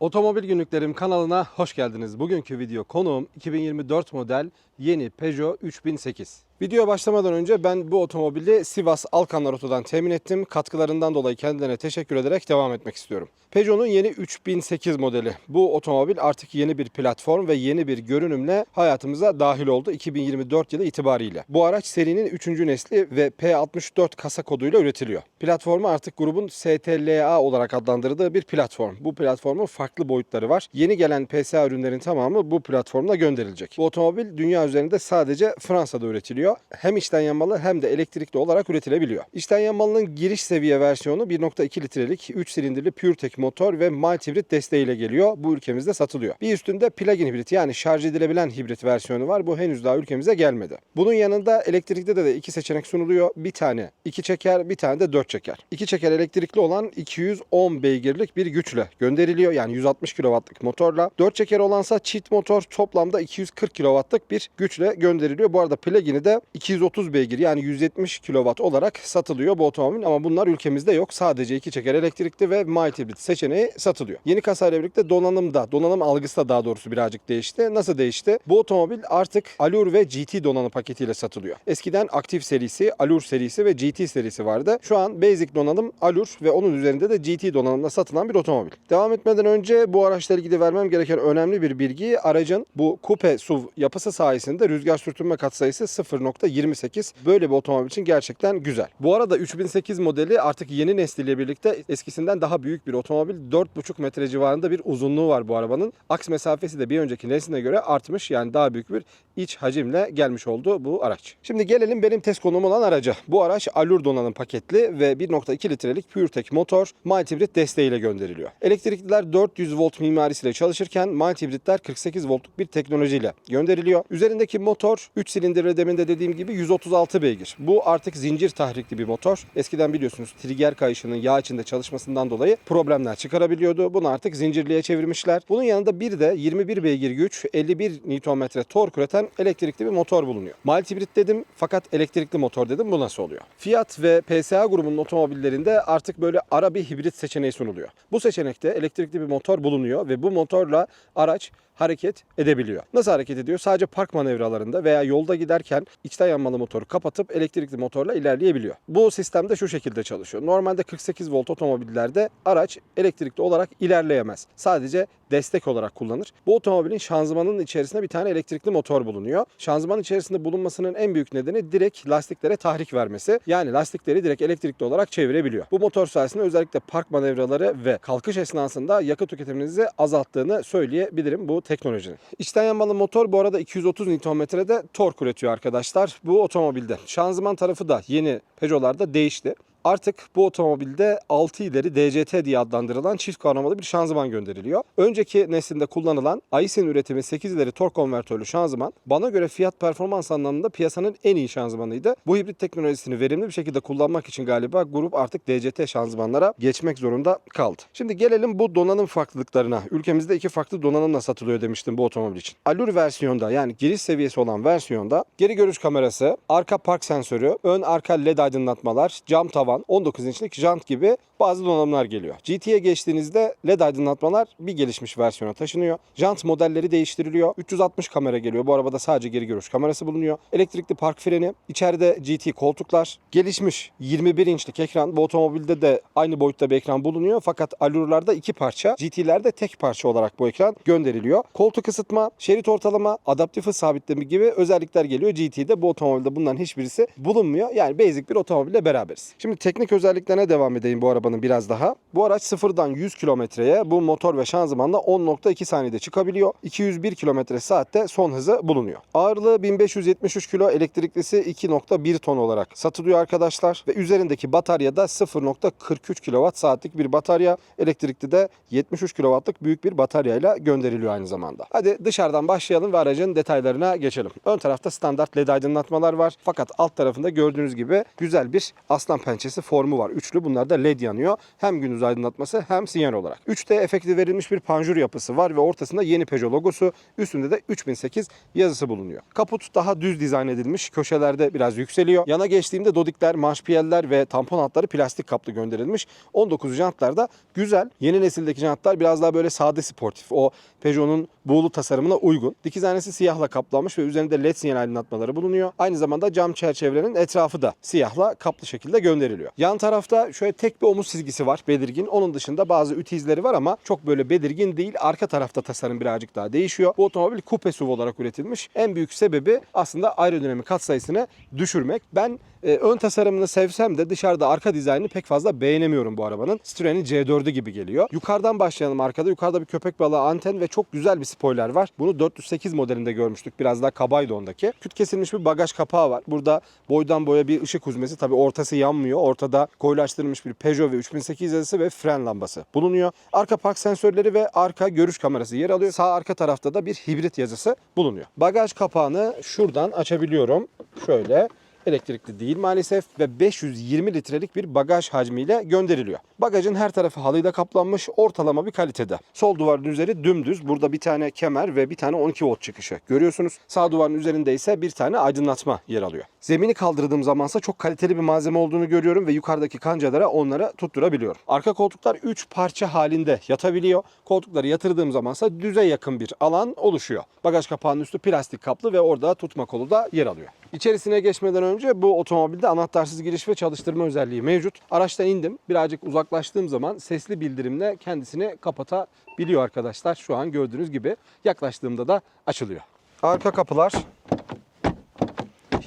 Otomobil Günlüklerim kanalına hoş geldiniz. Bugünkü video konuğum 2024 model yeni Peugeot 3008. Videoya başlamadan önce ben bu otomobili Sivas Alkanlar Oto'dan temin ettim. Katkılarından dolayı kendilerine teşekkür ederek devam etmek istiyorum. Peugeot'un yeni 3008 modeli. Bu otomobil artık yeni bir platform ve yeni bir görünümle hayatımıza dahil oldu 2024 yılı itibariyle. Bu araç serinin 3. nesli ve P64 kasa koduyla üretiliyor. Platformu artık grubun STLA olarak adlandırdığı bir platform. Bu platformun farklı boyutları var. Yeni gelen PSA ürünlerin tamamı bu platformla gönderilecek. Bu otomobil dünya üzerinde sadece Fransa'da üretiliyor. Hem içten yanmalı hem de elektrikli olarak üretilebiliyor. İçten yanmalının giriş seviye versiyonu 1.2 litrelik 3 silindirli PureTech motor ve mild hibrit desteğiyle geliyor. Bu ülkemizde satılıyor. Bir üstünde plug-in hibrit yani şarj edilebilen hibrit versiyonu var. Bu henüz daha ülkemize gelmedi. Bunun yanında elektrikli de, de iki seçenek sunuluyor. Bir tane 2 çeker, bir tane de 4 çeker. 2 çeker elektrikli olan 210 beygirlik bir güçle gönderiliyor. Yani 160 kW'lık motorla. 4 çeker olansa çift motor toplamda 240 kW'lık bir güçle gönderiliyor. Bu arada plug-in'i de 230 beygir yani 170 kW olarak satılıyor bu otomobil ama bunlar ülkemizde yok. Sadece 2 çeker elektrikli ve mild hibrit seçeneği satılıyor. Yeni kasayla birlikte donanımda, donanım algısı da daha doğrusu birazcık değişti. Nasıl değişti? Bu otomobil artık Allure ve GT donanım paketiyle satılıyor. Eskiden Active serisi, Allure serisi ve GT serisi vardı. Şu an Basic donanım Allure ve onun üzerinde de GT donanımla satılan bir otomobil. Devam etmeden önce bu araçla ilgili vermem gereken önemli bir bilgi aracın bu coupe SUV yapısı sayesinde rüzgar sürtünme katsayısı 0.28. Böyle bir otomobil için gerçekten güzel. Bu arada 3008 modeli artık yeni nesliyle birlikte eskisinden daha büyük bir otomobil. 4.5 metre civarında bir uzunluğu var bu arabanın. Aks mesafesi de bir önceki nesline göre artmış. Yani daha büyük bir iç hacimle gelmiş oldu bu araç. Şimdi gelelim benim test konum olan araca. Bu araç Allure donanım paketli ve 1.2 litrelik PureTech motor mild hibrit desteğiyle gönderiliyor. Elektrikliler 400 volt mimarisiyle çalışırken mild hibritler 48 voltluk bir teknolojiyle gönderiliyor. Üzerindeki motor 3 silindirli demin de dediğim gibi 136 beygir. Bu artık zincir tahrikli bir motor. Eskiden biliyorsunuz trigger kayışının yağ içinde çalışmasından dolayı problemler çıkarabiliyordu. Bunu artık zincirliğe çevirmişler. Bunun yanında bir de 21 beygir güç, 51 Nm tork üreten elektrikli bir motor bulunuyor. Mild hibrit dedim fakat elektrikli motor dedim. Bu nasıl oluyor? Fiat ve PSA grubunun otomobillerinde artık böyle ara bir hibrit seçeneği sunuluyor. Bu seçenekte elektrikli bir motor bulunuyor ve bu motorla araç hareket edebiliyor. Nasıl hareket ediyor? Sadece park manevralarında veya yolda giderken içten yanmalı motoru kapatıp elektrikli motorla ilerleyebiliyor. Bu sistemde şu şekilde çalışıyor. Normalde 48 volt otomobillerde araç elektrikli olarak ilerleyemez. Sadece destek olarak kullanır. Bu otomobilin şanzımanının içerisinde bir tane elektrikli motor bulunuyor. Şanzıman içerisinde bulunmasının en büyük nedeni direkt lastiklere tahrik vermesi. Yani lastikleri direkt elektrikli olarak çevirebiliyor. Bu motor sayesinde özellikle park manevraları ve kalkış esnasında yakıt tüketiminizi azalttığını söyleyebilirim bu teknolojinin. İçten yanmalı motor bu arada 230 Nm'de tork üretiyor arkadaşlar bu otomobilde. Şanzıman tarafı da yeni Peugeot'larda değişti. Artık bu otomobilde 6 ileri DCT diye adlandırılan çift kavramalı bir şanzıman gönderiliyor. Önceki neslinde kullanılan Aisin üretimi 8 ileri tork konvertörlü şanzıman bana göre fiyat performans anlamında piyasanın en iyi şanzımanıydı. Bu hibrit teknolojisini verimli bir şekilde kullanmak için galiba grup artık DCT şanzımanlara geçmek zorunda kaldı. Şimdi gelelim bu donanım farklılıklarına. Ülkemizde iki farklı donanımla satılıyor demiştim bu otomobil için. Allure versiyonda yani giriş seviyesi olan versiyonda geri görüş kamerası, arka park sensörü, ön arka led aydınlatmalar, cam tavan, 19 inçlik jant gibi bazı donanımlar geliyor. GT'ye geçtiğinizde led aydınlatmalar bir gelişmiş versiyona taşınıyor. Jant modelleri değiştiriliyor. 360 kamera geliyor. Bu arabada sadece geri görüş kamerası bulunuyor. Elektrikli park freni, içeride GT koltuklar, gelişmiş 21 inçlik ekran. Bu otomobilde de aynı boyutta bir ekran bulunuyor. Fakat Allure'larda iki parça, GT'lerde tek parça olarak bu ekran gönderiliyor. Koltuk ısıtma, şerit ortalama, adaptif hız sabitleme gibi özellikler geliyor GT'de. Bu otomobilde bunların hiçbirisi bulunmuyor. Yani basic bir otomobille beraberiz. Şimdi teknik özelliklerine devam edeyim bu arabanın biraz daha. Bu araç sıfırdan 100 kilometreye bu motor ve şanzımanla 10.2 saniyede çıkabiliyor. 201 kilometre saatte son hızı bulunuyor. Ağırlığı 1573 kilo, elektriklisi 2.1 ton olarak satılıyor arkadaşlar. Ve üzerindeki batarya da 0.43 kWh saatlik bir batarya. Elektrikli de 73 kW'lık büyük bir bataryayla gönderiliyor aynı zamanda. Hadi dışarıdan başlayalım ve aracın detaylarına geçelim. Ön tarafta standart led aydınlatmalar var. Fakat alt tarafında gördüğünüz gibi güzel bir aslan pençesi parçası formu var. Üçlü. Bunlar da led yanıyor. Hem gündüz aydınlatması hem sinyal olarak. 3D efekti verilmiş bir panjur yapısı var ve ortasında yeni Peugeot logosu. Üstünde de 3008 yazısı bulunuyor. Kaput daha düz dizayn edilmiş. Köşelerde biraz yükseliyor. Yana geçtiğimde dodikler, manşpiyeller ve tampon hatları plastik kaplı gönderilmiş. 19 jantlar da güzel. Yeni nesildeki jantlar biraz daha böyle sade sportif. O Peugeot'un buğulu tasarımına uygun. Dikiz aynası siyahla kaplanmış ve üzerinde led sinyal aydınlatmaları bulunuyor. Aynı zamanda cam çerçevelerin etrafı da siyahla kaplı şekilde gönderiliyor. Yan tarafta şöyle tek bir omuz çizgisi var belirgin. Onun dışında bazı ütü izleri var ama çok böyle belirgin değil. Arka tarafta tasarım birazcık daha değişiyor. Bu otomobil kupe SUV olarak üretilmiş. En büyük sebebi aslında aerodinamik katsayısını düşürmek. Ben e, ön tasarımını sevsem de dışarıda arka dizaynını pek fazla beğenemiyorum bu arabanın. Citroen'in C4'ü gibi geliyor. Yukarıdan başlayalım arkada. Yukarıda bir köpek balığı anten ve çok güzel bir spoiler var. Bunu 408 modelinde görmüştük. Biraz daha kabaydı ondaki. Küt kesilmiş bir bagaj kapağı var. Burada boydan boya bir ışık huzmesi. Tabi ortası yanmıyor. Ortada koyulaştırılmış bir Peugeot ve 3008 yazısı ve fren lambası bulunuyor. Arka park sensörleri ve arka görüş kamerası yer alıyor. Sağ arka tarafta da bir hibrit yazısı bulunuyor. Bagaj kapağını şuradan açabiliyorum. Şöyle elektrikli değil maalesef ve 520 litrelik bir bagaj hacmiyle gönderiliyor. Bagajın her tarafı halıyla kaplanmış ortalama bir kalitede. Sol duvarın üzeri dümdüz. Burada bir tane kemer ve bir tane 12 volt çıkışı görüyorsunuz. Sağ duvarın üzerinde ise bir tane aydınlatma yer alıyor. Zemini kaldırdığım zamansa çok kaliteli bir malzeme olduğunu görüyorum ve yukarıdaki kancalara onları tutturabiliyorum. Arka koltuklar 3 parça halinde yatabiliyor. Koltukları yatırdığım zamansa düze yakın bir alan oluşuyor. Bagaj kapağının üstü plastik kaplı ve orada tutma kolu da yer alıyor. İçerisine geçmeden önce bu otomobilde anahtarsız giriş ve çalıştırma özelliği mevcut. Araçtan indim. Birazcık uzaklaştığım zaman sesli bildirimle kendisini kapatabiliyor arkadaşlar. Şu an gördüğünüz gibi yaklaştığımda da açılıyor. Arka kapılar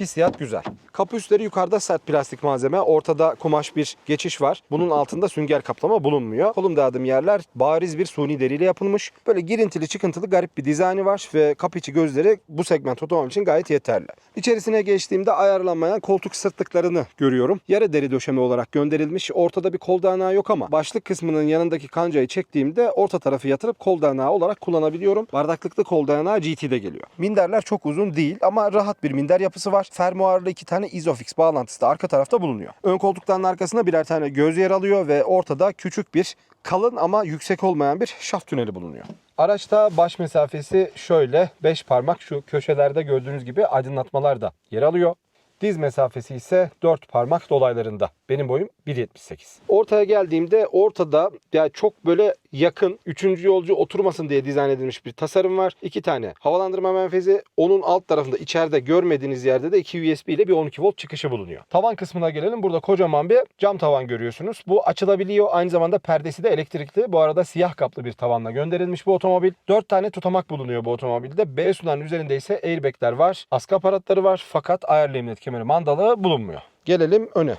Hissiyat güzel. Kapı üstleri yukarıda sert plastik malzeme. Ortada kumaş bir geçiş var. Bunun altında sünger kaplama bulunmuyor. Kolum dağıdığım yerler bariz bir suni deriyle yapılmış. Böyle girintili çıkıntılı garip bir dizaynı var ve kapı içi gözleri bu segment otomobil için gayet yeterli. İçerisine geçtiğimde ayarlanmayan koltuk sırtlıklarını görüyorum. Yarı deri döşeme olarak gönderilmiş. Ortada bir kol dayanağı yok ama başlık kısmının yanındaki kancayı çektiğimde orta tarafı yatırıp kol dayanağı olarak kullanabiliyorum. Bardaklıklı kol dayanağı GT'de geliyor. Minderler çok uzun değil ama rahat bir minder yapısı var. Fermuarlı iki tane Isofix bağlantısı da arka tarafta bulunuyor. Ön koltukların arkasında birer tane göz yer alıyor ve ortada küçük bir kalın ama yüksek olmayan bir şaft tüneli bulunuyor. Araçta baş mesafesi şöyle 5 parmak şu köşelerde gördüğünüz gibi aydınlatmalar da yer alıyor. Diz mesafesi ise 4 parmak dolaylarında. Benim boyum 1.78. Ortaya geldiğimde ortada yani çok böyle yakın 3. yolcu oturmasın diye dizayn edilmiş bir tasarım var. İki tane havalandırma menfezi. Onun alt tarafında içeride görmediğiniz yerde de 2 USB ile bir 12 volt çıkışı bulunuyor. Tavan kısmına gelelim. Burada kocaman bir cam tavan görüyorsunuz. Bu açılabiliyor. Aynı zamanda perdesi de elektrikli. Bu arada siyah kaplı bir tavanla gönderilmiş bu otomobil. 4 tane tutamak bulunuyor bu otomobilde. B sunanın üzerinde ise airbagler var. Askı aparatları var fakat ayarlı emniyet kemeri mandalı bulunmuyor. Gelelim öne.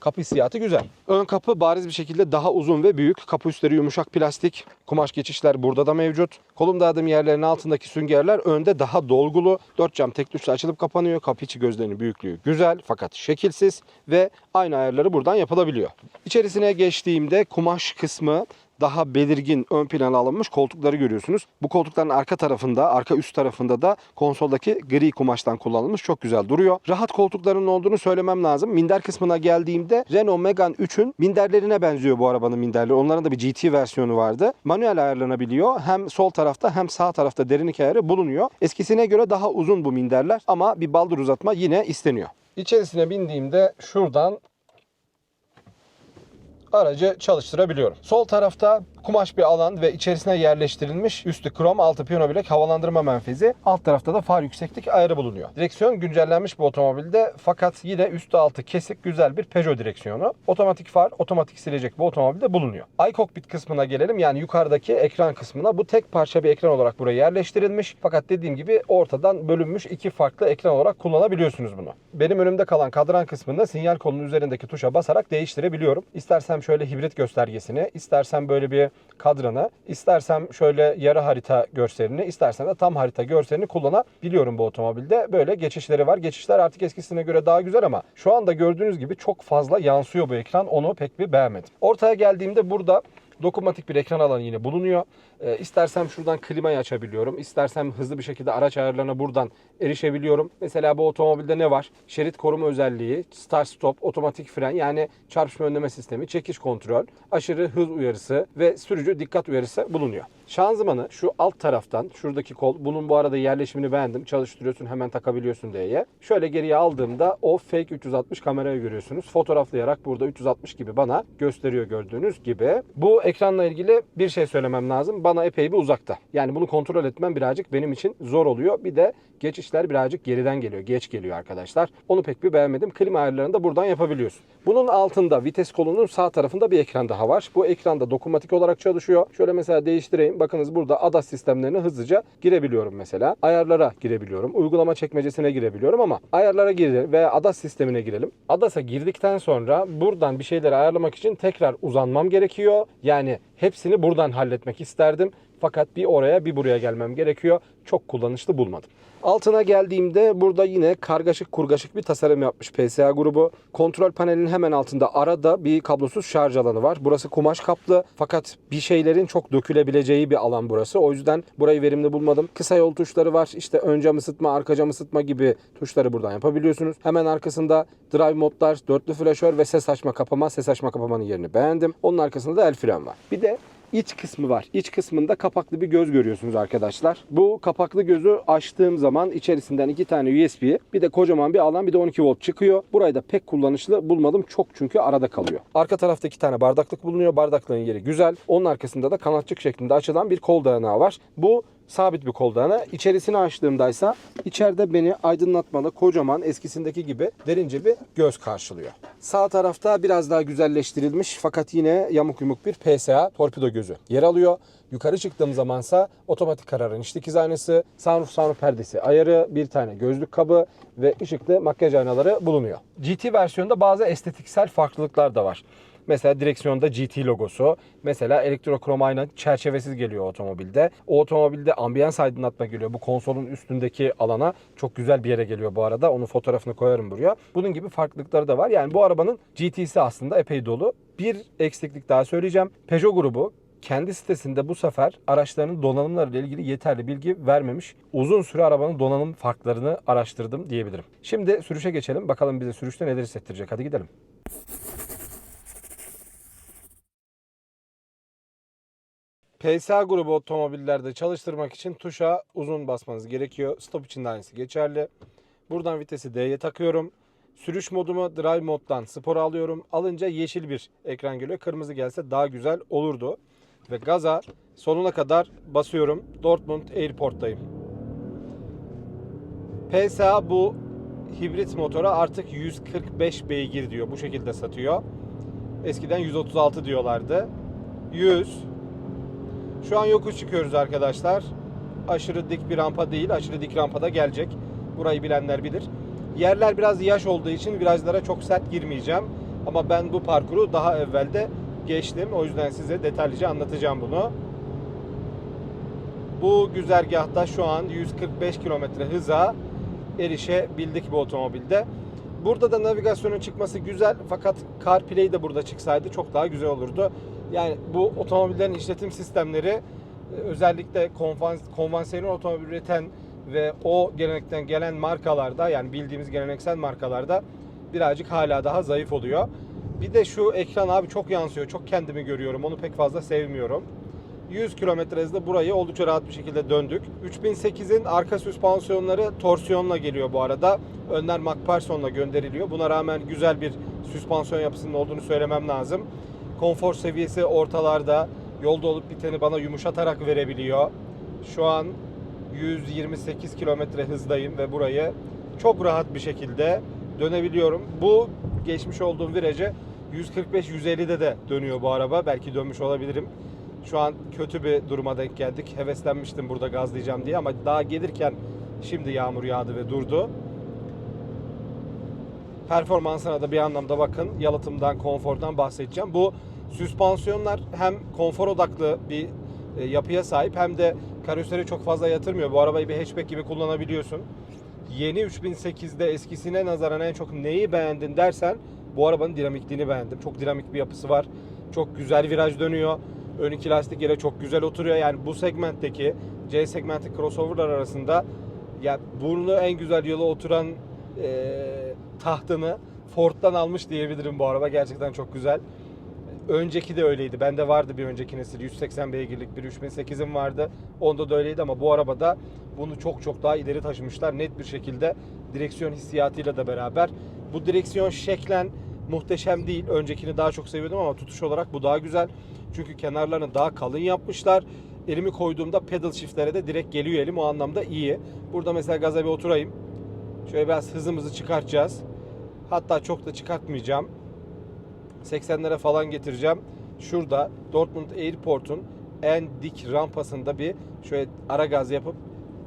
Kapı hissiyatı güzel. Ön kapı bariz bir şekilde daha uzun ve büyük. Kapı üstleri yumuşak plastik. Kumaş geçişler burada da mevcut. Kolum dağıdığım yerlerin altındaki süngerler önde daha dolgulu. Dört cam tek tuşla açılıp kapanıyor. Kapı içi gözlerinin büyüklüğü güzel fakat şekilsiz ve aynı ayarları buradan yapılabiliyor. İçerisine geçtiğimde kumaş kısmı daha belirgin ön plana alınmış koltukları görüyorsunuz. Bu koltukların arka tarafında, arka üst tarafında da konsoldaki gri kumaştan kullanılmış. Çok güzel duruyor. Rahat koltukların olduğunu söylemem lazım. Minder kısmına geldiğimde Renault Megane 3'ün minderlerine benziyor bu arabanın minderleri. Onların da bir GT versiyonu vardı. Manuel ayarlanabiliyor. Hem sol tarafta hem sağ tarafta derinlik ayarı bulunuyor. Eskisine göre daha uzun bu minderler ama bir baldır uzatma yine isteniyor. İçerisine bindiğimde şuradan aracı çalıştırabiliyorum. Sol tarafta kumaş bir alan ve içerisine yerleştirilmiş üstü krom altı piyano bilek havalandırma menfezi. Alt tarafta da far yükseklik ayarı bulunuyor. Direksiyon güncellenmiş bu otomobilde fakat yine üstü altı kesik güzel bir Peugeot direksiyonu. Otomatik far, otomatik silecek bu otomobilde bulunuyor. iCockpit kısmına gelelim yani yukarıdaki ekran kısmına. Bu tek parça bir ekran olarak buraya yerleştirilmiş. Fakat dediğim gibi ortadan bölünmüş iki farklı ekran olarak kullanabiliyorsunuz bunu. Benim önümde kalan kadran kısmında sinyal kolunun üzerindeki tuşa basarak değiştirebiliyorum. İstersem şöyle hibrit göstergesini, istersem böyle bir kadranı, istersem şöyle yarı harita görselini, istersem de tam harita görselini kullanabiliyorum bu otomobilde. Böyle geçişleri var. Geçişler artık eskisine göre daha güzel ama şu anda gördüğünüz gibi çok fazla yansıyor bu ekran. Onu pek bir beğenmedim. Ortaya geldiğimde burada Dokunmatik bir ekran alanı yine bulunuyor. Ee, istersem şuradan klimayı açabiliyorum. İstersem hızlı bir şekilde araç ayarlarına buradan erişebiliyorum. Mesela bu otomobilde ne var? Şerit koruma özelliği, start stop, otomatik fren yani çarpışma önleme sistemi, çekiş kontrol, aşırı hız uyarısı ve sürücü dikkat uyarısı bulunuyor. Şanzımanı şu alt taraftan şuradaki kol bunun bu arada yerleşimini beğendim. Çalıştırıyorsun hemen takabiliyorsun diye. Şöyle geriye aldığımda o fake 360 kamerayı görüyorsunuz. Fotoğraflayarak burada 360 gibi bana gösteriyor gördüğünüz gibi. Bu ekranla ilgili bir şey söylemem lazım. Bana epey bir uzakta. Yani bunu kontrol etmem birazcık benim için zor oluyor. Bir de geçişler birazcık geriden geliyor. Geç geliyor arkadaşlar. Onu pek bir beğenmedim. Klima ayarlarını da buradan yapabiliyorsun. Bunun altında vites kolunun sağ tarafında bir ekran daha var. Bu ekranda dokunmatik olarak çalışıyor. Şöyle mesela değiştireyim. Bakınız burada ADAS sistemlerine hızlıca girebiliyorum mesela. Ayarlara girebiliyorum. Uygulama çekmecesine girebiliyorum ama ayarlara girelim veya ADAS sistemine girelim. ADAS'a girdikten sonra buradan bir şeyleri ayarlamak için tekrar uzanmam gerekiyor. Yani hepsini buradan halletmek isterdim. Fakat bir oraya bir buraya gelmem gerekiyor. Çok kullanışlı bulmadım. Altına geldiğimde burada yine kargaşık kurgaşık bir tasarım yapmış PSA grubu. Kontrol panelinin hemen altında arada bir kablosuz şarj alanı var. Burası kumaş kaplı fakat bir şeylerin çok dökülebileceği bir alan burası. O yüzden burayı verimli bulmadım. Kısa yol tuşları var. İşte ön cam ısıtma, arka cam ısıtma gibi tuşları buradan yapabiliyorsunuz. Hemen arkasında drive modlar, dörtlü flaşör ve ses açma kapama. Ses açma kapamanın yerini beğendim. Onun arkasında da el fren var. Bir de iç kısmı var. İç kısmında kapaklı bir göz görüyorsunuz arkadaşlar. Bu kapaklı gözü açtığım zaman içerisinden iki tane USB, bir de kocaman bir alan, bir de 12 volt çıkıyor. Burayı da pek kullanışlı bulmadım. Çok çünkü arada kalıyor. Arka tarafta iki tane bardaklık bulunuyor. Bardaklığın yeri güzel. Onun arkasında da kanatçık şeklinde açılan bir kol dayanağı var. Bu sabit bir kol dayanağı. İçerisini açtığımdaysa içeride beni aydınlatmalı kocaman eskisindeki gibi derince bir göz karşılıyor. Sağ tarafta biraz daha güzelleştirilmiş fakat yine yamuk yumuk bir PSA torpido gözü yer alıyor. Yukarı çıktığım zamansa otomatik kararın iç dikiz aynası, sunroof sunroof perdesi ayarı, bir tane gözlük kabı ve ışıklı makyaj aynaları bulunuyor. GT versiyonda bazı estetiksel farklılıklar da var. Mesela direksiyonda GT logosu. Mesela elektrokrom ayna çerçevesiz geliyor otomobilde. O otomobilde ambiyans aydınlatma geliyor. Bu konsolun üstündeki alana çok güzel bir yere geliyor bu arada. Onun fotoğrafını koyarım buraya. Bunun gibi farklılıkları da var. Yani bu arabanın GT'si aslında epey dolu. Bir eksiklik daha söyleyeceğim. Peugeot grubu kendi sitesinde bu sefer araçlarının donanımları ile ilgili yeterli bilgi vermemiş. Uzun süre arabanın donanım farklarını araştırdım diyebilirim. Şimdi sürüşe geçelim. Bakalım bize sürüşte neler hissettirecek. Hadi gidelim. PSA grubu otomobillerde çalıştırmak için tuşa uzun basmanız gerekiyor. Stop için de aynısı geçerli. Buradan vitesi D'ye takıyorum. Sürüş modumu Drive moddan spora alıyorum. Alınca yeşil bir ekran geliyor. Kırmızı gelse daha güzel olurdu. Ve gaza sonuna kadar basıyorum. Dortmund Airport'tayım. PSA bu hibrit motora artık 145 beygir diyor. Bu şekilde satıyor. Eskiden 136 diyorlardı. 100 şu an yokuş çıkıyoruz arkadaşlar. Aşırı dik bir rampa değil, aşırı dik rampada gelecek. Burayı bilenler bilir. Yerler biraz yaş olduğu için virajlara çok sert girmeyeceğim. Ama ben bu parkuru daha evvelde geçtim. O yüzden size detaylıca anlatacağım bunu. Bu güzergahta şu an 145 km hıza erişebildik bu otomobilde. Burada da navigasyonun çıkması güzel fakat CarPlay de burada çıksaydı çok daha güzel olurdu. Yani bu otomobillerin işletim sistemleri e, özellikle konvans- konvansiyonel otomobil üreten ve o gelenekten gelen markalarda yani bildiğimiz geleneksel markalarda birazcık hala daha zayıf oluyor. Bir de şu ekran abi çok yansıyor. Çok kendimi görüyorum. Onu pek fazla sevmiyorum. 100 km hızda burayı oldukça rahat bir şekilde döndük. 3008'in arka süspansiyonları torsiyonla geliyor bu arada. Önler McPherson'la gönderiliyor. Buna rağmen güzel bir süspansiyon yapısının olduğunu söylemem lazım. Konfor seviyesi ortalarda. Yolda olup biteni bana yumuşatarak verebiliyor. Şu an 128 km hızdayım ve burayı çok rahat bir şekilde dönebiliyorum. Bu geçmiş olduğum virajı 145-150'de de dönüyor bu araba. Belki dönmüş olabilirim. Şu an kötü bir duruma denk geldik. Heveslenmiştim burada gazlayacağım diye ama daha gelirken şimdi yağmur yağdı ve durdu. Performansına da bir anlamda bakın. Yalıtımdan, konfordan bahsedeceğim. Bu süspansiyonlar hem konfor odaklı bir e, yapıya sahip hem de karoseri çok fazla yatırmıyor. Bu arabayı bir hatchback gibi kullanabiliyorsun. Yeni 3008'de eskisine nazaran en çok neyi beğendin dersen bu arabanın dinamikliğini beğendim. Çok dinamik bir yapısı var. Çok güzel viraj dönüyor. Ön iki lastik yere çok güzel oturuyor. Yani bu segmentteki C segmenti crossoverlar arasında ya burnu en güzel yola oturan e, tahtını Ford'dan almış diyebilirim bu araba. Gerçekten çok güzel. Önceki de öyleydi. Bende vardı bir önceki nesil. 180 beygirlik bir 3008'im vardı. Onda da öyleydi ama bu arabada bunu çok çok daha ileri taşımışlar. Net bir şekilde direksiyon hissiyatıyla da beraber. Bu direksiyon şeklen muhteşem değil. Öncekini daha çok seviyordum ama tutuş olarak bu daha güzel. Çünkü kenarlarını daha kalın yapmışlar. Elimi koyduğumda pedal shiftlere de direkt geliyor elim. O anlamda iyi. Burada mesela gaza bir oturayım. Şöyle biraz hızımızı çıkartacağız. Hatta çok da çıkartmayacağım. 80'lere falan getireceğim. Şurada Dortmund Airport'un en dik rampasında bir şöyle ara gaz yapıp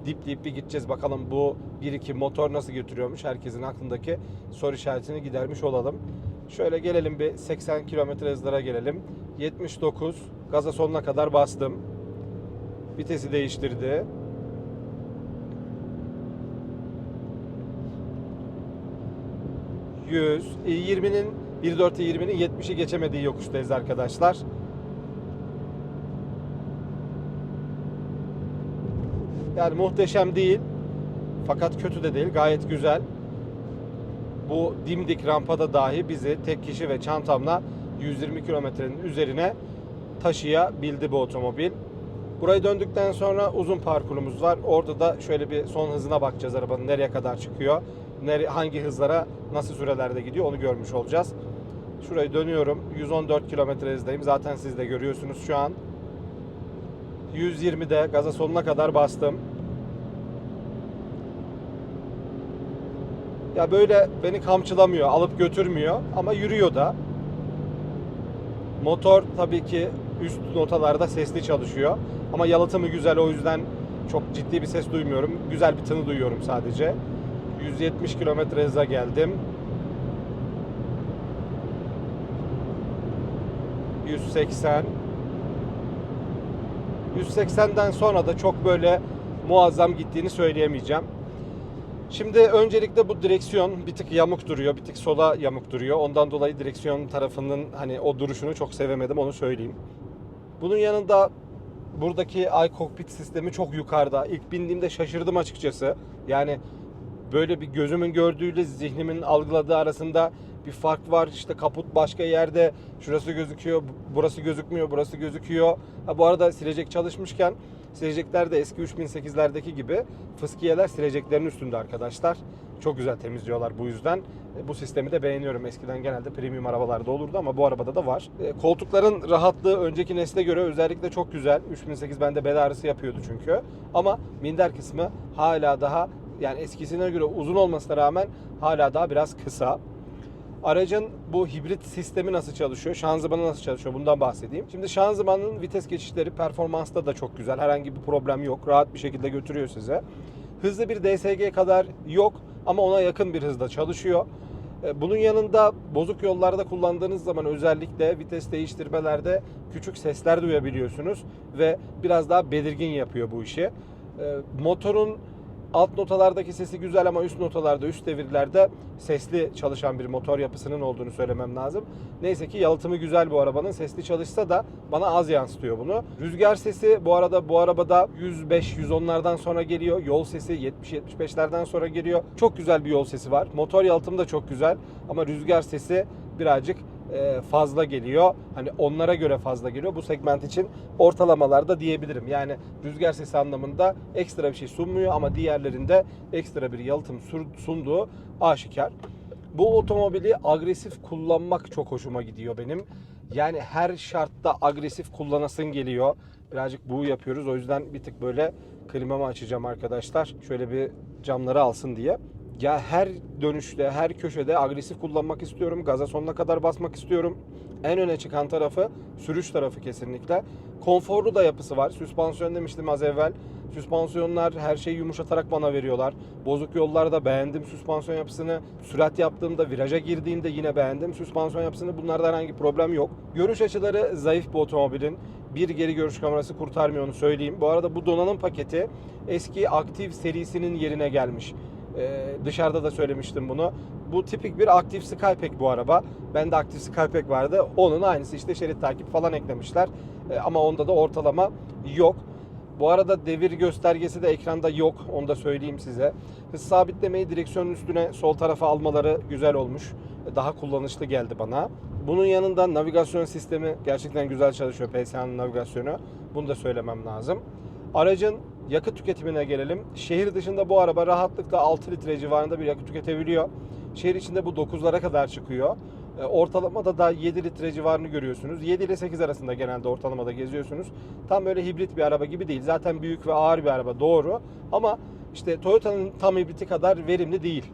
dipleyip bir gideceğiz. Bakalım bu 1-2 motor nasıl götürüyormuş. Herkesin aklındaki soru işaretini gidermiş olalım. Şöyle gelelim bir 80 km hızlara gelelim. 79 gaza sonuna kadar bastım. Vitesi değiştirdi. Yüz, e, 20'nin 1.4'e 20'nin 70'i geçemediği yokuştayız arkadaşlar. Yani muhteşem değil. Fakat kötü de değil. Gayet güzel. Bu dimdik rampada dahi bizi tek kişi ve çantamla 120 kilometrenin üzerine taşıyabildi bu otomobil. Burayı döndükten sonra uzun parkurumuz var. Orada da şöyle bir son hızına bakacağız arabanın nereye kadar çıkıyor. Hangi hızlara nasıl sürelerde gidiyor onu görmüş olacağız. Şurayı dönüyorum. 114 kilometre hızdayım. Zaten siz de görüyorsunuz şu an. 120'de gaza sonuna kadar bastım. Ya böyle beni kamçılamıyor, alıp götürmüyor ama yürüyor da. Motor tabii ki üst notalarda sesli çalışıyor. Ama yalıtımı güzel o yüzden çok ciddi bir ses duymuyorum. Güzel bir tını duyuyorum sadece. 170 kilometre hıza geldim. 180 180'den sonra da çok böyle muazzam gittiğini söyleyemeyeceğim. Şimdi öncelikle bu direksiyon bir tık yamuk duruyor, bir tık sola yamuk duruyor. Ondan dolayı direksiyon tarafının hani o duruşunu çok sevemedim onu söyleyeyim. Bunun yanında buradaki iCockpit sistemi çok yukarıda. İlk bindiğimde şaşırdım açıkçası. Yani böyle bir gözümün gördüğüyle zihnimin algıladığı arasında bir fark var. İşte kaput başka yerde, şurası gözüküyor, burası gözükmüyor, burası gözüküyor. Ha, bu arada silecek çalışmışken silecekler de eski 3008'lerdeki gibi fıskiyeler sileceklerin üstünde arkadaşlar. Çok güzel temizliyorlar bu yüzden. E, Bu sistemi de beğeniyorum. Eskiden genelde premium arabalarda olurdu ama bu arabada da var. E, Koltukların rahatlığı önceki nesle göre özellikle çok güzel. 3008 bende bel ağrısı yapıyordu çünkü. Ama minder kısmı hala daha yani eskisine göre uzun olmasına rağmen hala daha biraz kısa. Aracın bu hibrit sistemi nasıl çalışıyor? Şanzımanı nasıl çalışıyor? Bundan bahsedeyim. Şimdi şanzımanın vites geçişleri performansta da çok güzel. Herhangi bir problem yok. Rahat bir şekilde götürüyor size. Hızlı bir DSG kadar yok ama ona yakın bir hızda çalışıyor. E, Bunun yanında bozuk yollarda kullandığınız zaman özellikle vites değiştirmelerde küçük sesler duyabiliyorsunuz ve biraz daha belirgin yapıyor bu işi. E, Motorun alt notalardaki sesi güzel ama üst notalarda, üst devirlerde sesli çalışan bir motor yapısının olduğunu söylemem lazım. Neyse ki yalıtımı güzel bu arabanın. Sesli çalışsa da bana az yansıtıyor bunu. Rüzgar sesi bu arada bu arabada 105-110'lardan sonra geliyor. Yol sesi 70-75'lerden sonra geliyor. Çok güzel bir yol sesi var. Motor yalıtımı da çok güzel ama rüzgar sesi birazcık e, fazla geliyor. Hani onlara göre fazla geliyor. Bu segment için ortalamalarda diyebilirim. Yani rüzgar sesi anlamında ekstra bir şey sunmuyor ama diğerlerinde ekstra bir yalıtım sunduğu aşikar. Bu otomobili agresif kullanmak çok hoşuma gidiyor benim. Yani her şartta agresif kullanasın geliyor. Birazcık bu yapıyoruz. O yüzden bir tık böyle klimamı açacağım arkadaşlar. Şöyle bir camları alsın diye. Ya her dönüşte, her köşede agresif kullanmak istiyorum. Gaza sonuna kadar basmak istiyorum. En öne çıkan tarafı sürüş tarafı kesinlikle. Konforlu da yapısı var. Süspansiyon demiştim az evvel. Süspansiyonlar her şeyi yumuşatarak bana veriyorlar. Bozuk yollarda beğendim süspansiyon yapısını. Sürat yaptığımda, viraja girdiğimde yine beğendim süspansiyon yapısını. Bunlarda herhangi problem yok. Görüş açıları zayıf bu otomobilin. Bir geri görüş kamerası kurtarmıyor onu söyleyeyim. Bu arada bu donanım paketi eski aktif serisinin yerine gelmiş. Ee, dışarıda da söylemiştim bunu. Bu tipik bir aktif Skypack bu araba. Bende aktif Skypack vardı. Onun aynısı işte şerit takip falan eklemişler. E, ama onda da ortalama yok. Bu arada devir göstergesi de ekranda yok. Onu da söyleyeyim size. Hız sabitlemeyi direksiyonun üstüne sol tarafa almaları güzel olmuş. Daha kullanışlı geldi bana. Bunun yanında navigasyon sistemi gerçekten güzel çalışıyor. PSA'nın navigasyonu. Bunu da söylemem lazım. Aracın yakıt tüketimine gelelim. Şehir dışında bu araba rahatlıkla 6 litre civarında bir yakıt tüketebiliyor. Şehir içinde bu 9'lara kadar çıkıyor. E, Ortalamada da 7 litre civarını görüyorsunuz. 7 ile 8 arasında genelde ortalamada geziyorsunuz. Tam böyle hibrit bir araba gibi değil. Zaten büyük ve ağır bir araba doğru. Ama işte Toyota'nın tam hibriti kadar verimli değil.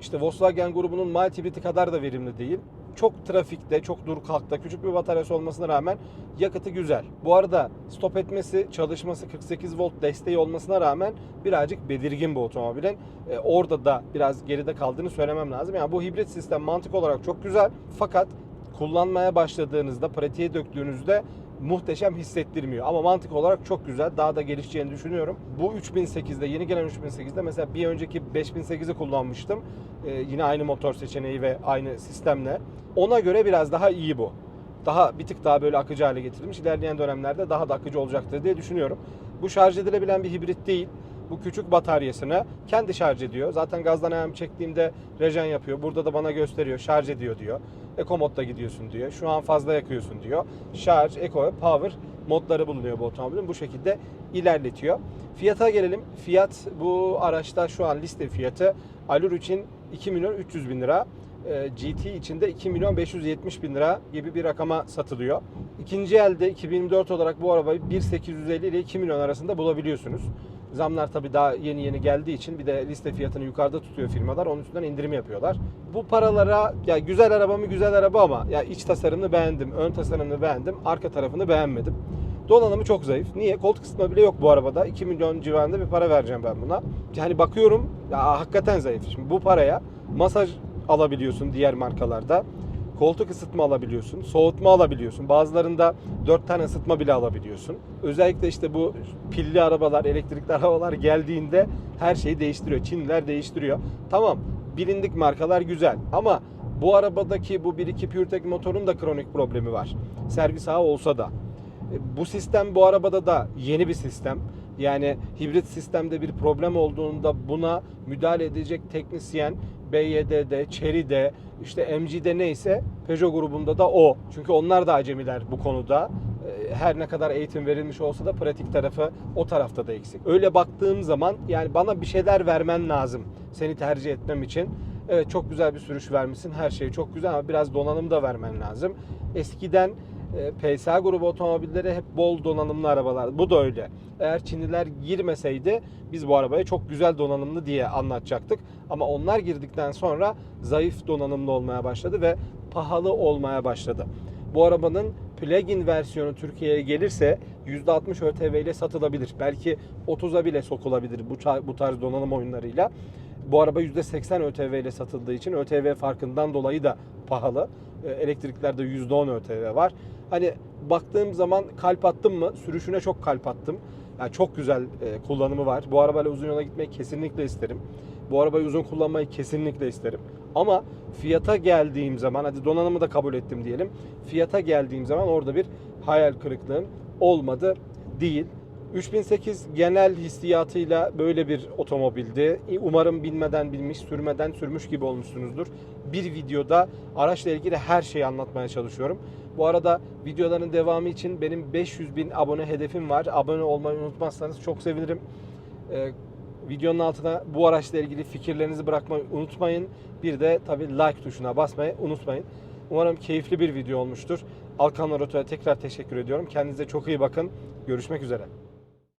İşte Volkswagen grubunun mild hibriti kadar da verimli değil. Çok trafikte, çok dur kalkta, küçük bir bataryası olmasına rağmen yakıtı güzel. Bu arada stop etmesi, çalışması 48 volt desteği olmasına rağmen birazcık belirgin bu otomobilin. Ee, orada da biraz geride kaldığını söylemem lazım. Yani bu hibrit sistem mantık olarak çok güzel. Fakat kullanmaya başladığınızda, pratiğe döktüğünüzde muhteşem hissettirmiyor. Ama mantık olarak çok güzel. Daha da gelişeceğini düşünüyorum. Bu 3008'de, yeni gelen 3008'de mesela bir önceki 5008'i kullanmıştım. Ee, yine aynı motor seçeneği ve aynı sistemle. Ona göre biraz daha iyi bu. Daha bir tık daha böyle akıcı hale getirilmiş. İlerleyen dönemlerde daha da akıcı olacaktır diye düşünüyorum. Bu şarj edilebilen bir hibrit değil. Bu küçük bataryasını kendi şarj ediyor. Zaten gazdan ayağımı çektiğimde rejen yapıyor. Burada da bana gösteriyor şarj ediyor diyor. Eco modda gidiyorsun diyor. Şu an fazla yakıyorsun diyor. Şarj, Eco ve Power modları bulunuyor bu otomobilin. Bu şekilde ilerletiyor. Fiyata gelelim. Fiyat bu araçta şu an liste fiyatı Allure için 2 milyon 300 bin lira. Ee, GT için de 2 milyon 570 bin lira gibi bir rakama satılıyor. İkinci elde 2024 olarak bu arabayı 1.850 ile 2 milyon arasında bulabiliyorsunuz. Zamlar tabii daha yeni yeni geldiği için bir de liste fiyatını yukarıda tutuyor firmalar. Onun üstünden indirim yapıyorlar. Bu paralara ya güzel araba mı güzel araba ama ya iç tasarımını beğendim, ön tasarımını beğendim, arka tarafını beğenmedim. Donanımı çok zayıf. Niye? Koltuk ısıtma bile yok bu arabada. 2 milyon civarında bir para vereceğim ben buna. Yani bakıyorum ya hakikaten zayıf. Şimdi bu paraya masaj alabiliyorsun diğer markalarda. Koltuk ısıtma alabiliyorsun, soğutma alabiliyorsun. Bazılarında 4 tane ısıtma bile alabiliyorsun. Özellikle işte bu pilli arabalar, elektrikli arabalar geldiğinde her şeyi değiştiriyor. Çinliler değiştiriyor. Tamam bilindik markalar güzel ama bu arabadaki bu 1.2 PureTech motorun da kronik problemi var. Servis ağı olsa da. E, Bu sistem bu arabada da yeni bir sistem. Yani hibrit sistemde bir problem olduğunda buna müdahale edecek teknisyen BYD'de, Chery'de, işte MG'de neyse Peugeot grubunda da o. Çünkü onlar da acemiler bu konuda. E, Her ne kadar eğitim verilmiş olsa da pratik tarafı o tarafta da eksik. Öyle baktığım zaman yani bana bir şeyler vermen lazım seni tercih etmem için. Evet çok güzel bir sürüş vermişsin. Her şey çok güzel ama biraz donanım da vermen lazım. Eskiden e, PSA grubu otomobilleri hep bol donanımlı arabalar. Bu da öyle. Eğer Çinliler girmeseydi biz bu arabaya çok güzel donanımlı diye anlatacaktık. Ama onlar girdikten sonra zayıf donanımlı olmaya başladı ve pahalı olmaya başladı. Bu arabanın plug-in versiyonu Türkiye'ye gelirse %60 ÖTV ile satılabilir. Belki 30'a bile sokulabilir bu, tarz donanım oyunlarıyla. Bu araba %80 ÖTV ile satıldığı için ÖTV farkından dolayı da pahalı. E, Elektriklerde %10 ÖTV var. Hani baktığım zaman kalp attım mı? Sürüşüne çok kalp attım. Yani çok güzel e, kullanımı var. Bu arabayla uzun yola gitmeyi kesinlikle isterim. Bu arabayı uzun kullanmayı kesinlikle isterim. Ama fiyata geldiğim zaman hadi donanımı da kabul ettim diyelim. Fiyata geldiğim zaman orada bir hayal kırıklığım olmadı değil. 3008 genel hissiyatıyla böyle bir otomobildi. Umarım bilmeden bilmiş, sürmeden sürmüş gibi olmuşsunuzdur. Bir videoda araçla ilgili her şeyi anlatmaya çalışıyorum. Bu arada videoların devamı için benim 500 bin abone hedefim var. Abone olmayı unutmazsanız çok sevinirim. Ee, videonun altına bu araçla ilgili fikirlerinizi bırakmayı unutmayın. Bir de tabii like tuşuna basmayı unutmayın. Umarım keyifli bir video olmuştur. Alkanlar Oto'ya tekrar teşekkür ediyorum. Kendinize çok iyi bakın. Görüşmek üzere.